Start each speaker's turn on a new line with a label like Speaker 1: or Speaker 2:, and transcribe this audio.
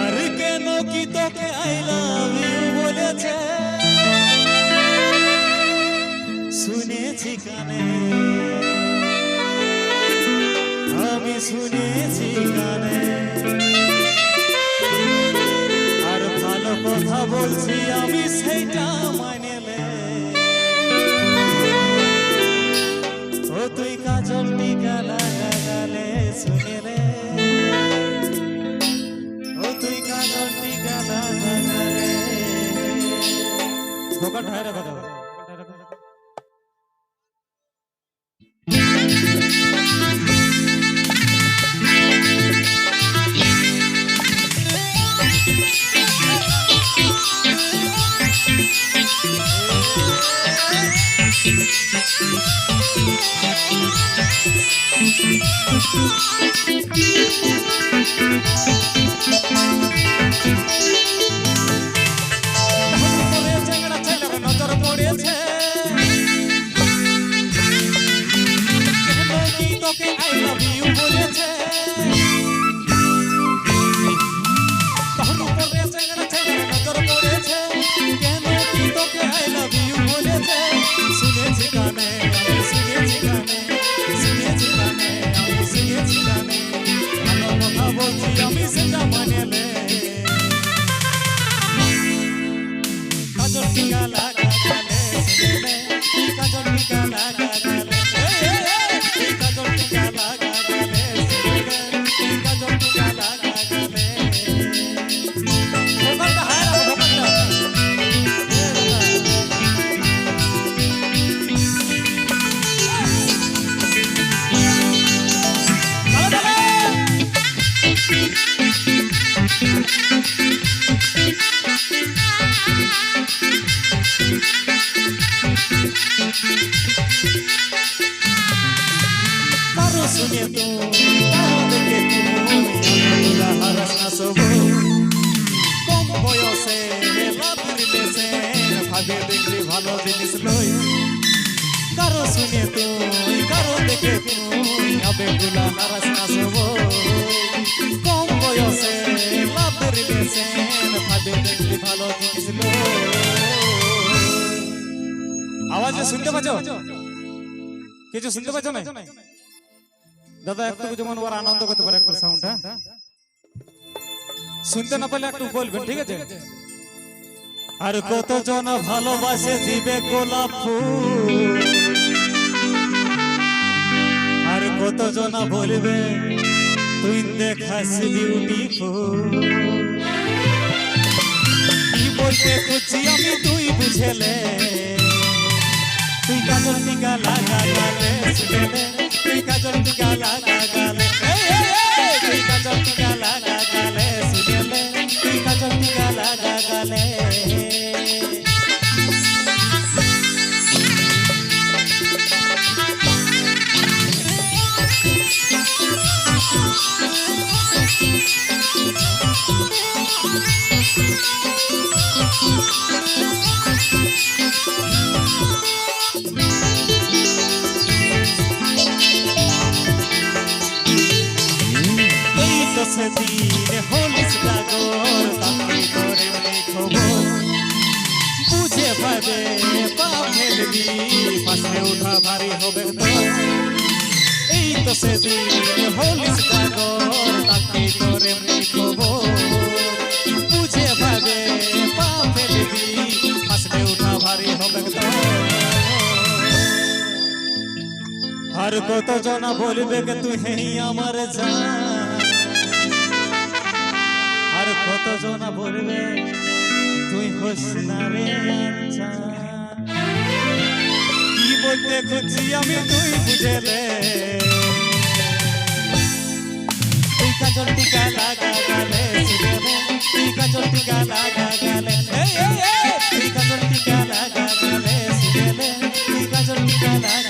Speaker 1: আর কেন কি তোকে আই বলেছে? শুনেছি কানে। গালে শুনেলে ও তুই লাগা গালে ধোকা ঠায় রাখা দাও পরে হারাস না সব কম বয়সে লাভ রিলেছে ভাবে দেখলি ভালো জিনিস লই কারও শুনে কারও দেখে তুই আবে গুলা কম বয়সে লাভ ভালো জিনিস আওয়াজ শুনতে পাচ্ছ? কিছু শুনতে পাচ্ছ না দাদা একটু যেমন ওরা আনন্দ করতে পারে একটু সাউন্ড হ্যাঁ শুনতে না পারলে একটু বলবেন ঠিক আছে? আর কতজন ভালোবাসে দিবে গোলাপ ফুল? আর কতজন বলবে তুই দেখাস বিউটিফুল কি বলতে খুঁজছি আমি তুই বুঝেলে। তুই কাজল টিকা লাগা গালে তুই কাজল টিকা লাগা গালে তুই কাজল টিকা লাগা গালে তুই কাজল টিকা লাগা গালে সেদিন হলিস ডাগর তাকে করে খবর বুঝে পাবে পা ফেলবি পাশে উঠা ভারী হবে তো এই তো সেদিন হলিস ডাগর তাকে করে খবর বুঝে পাবে পা ফেলবি পাশে উঠা ভারী হবে তো আর কত জনা বলবে তুই আমার জান? কত জনা বলবে? তুই হোসনা রে আচ্ছা। কি বলতে খুঁজছি আমি তুই বুঝে রে তুই কাজল টিকা লাগা গালে তুই কাজল টিকা লাগা গালে তুই কাজল টিকা লাগা গালে তুই কাজল টিকা লাগা